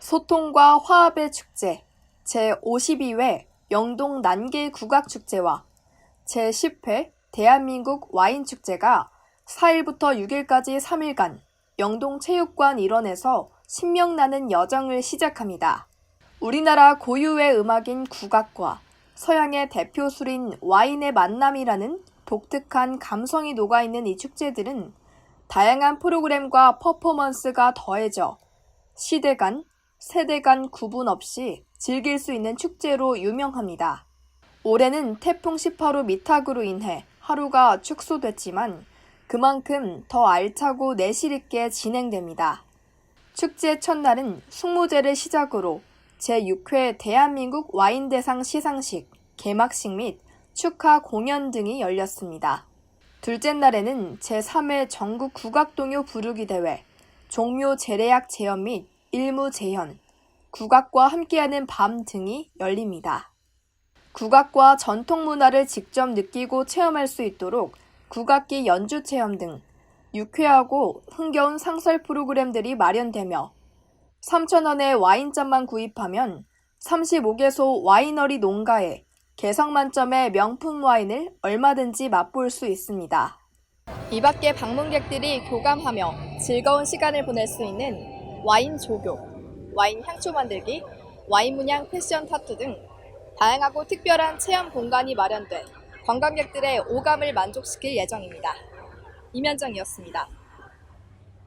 소통과 화합의 축제 제52회 영동 난길 국악축제와 제10회 대한민국 와인축제가 4일부터 6일까지 3일간 영동체육관 일원에서 신명나는 여정을 시작합니다. 우리나라 고유의 음악인 국악과 서양의 대표술인 와인의 만남이라는 독특한 감성이 녹아있는 이 축제들은 다양한 프로그램과 퍼포먼스가 더해져 시대 간, 세대 간 구분 없이 즐길 수 있는 축제로 유명합니다. 올해는 태풍 18호 미탁으로 인해 하루가 축소됐지만 그만큼 더 알차고 내실 있게 진행됩니다. 축제 첫날은 숙무제를 시작으로 제6회 대한민국 와인대상 시상식, 개막식 및 축하 공연 등이 열렸습니다. 둘째 날에는 제3회 전국 국악동요 부르기 대회, 종묘 재래약 재현 및 일무 재현, 국악과 함께하는 밤 등이 열립니다. 국악과 전통 문화를 직접 느끼고 체험할 수 있도록 국악기 연주 체험 등 유쾌하고 흥겨운 상설 프로그램들이 마련되며 3,000원의 와인잔만 구입하면 35개소 와이너리 농가에 개성 만점의 명품 와인을 얼마든지 맛볼 수 있습니다. 이 밖에 방문객들이 교감하며 즐거운 시간을 보낼 수 있는 와인 조교, 와인 향초 만들기, 와인 문양 패션 타투 등 다양하고 특별한 체험 공간이 마련돼 관광객들의 오감을 만족시킬 예정입니다. 이면정이었습니다.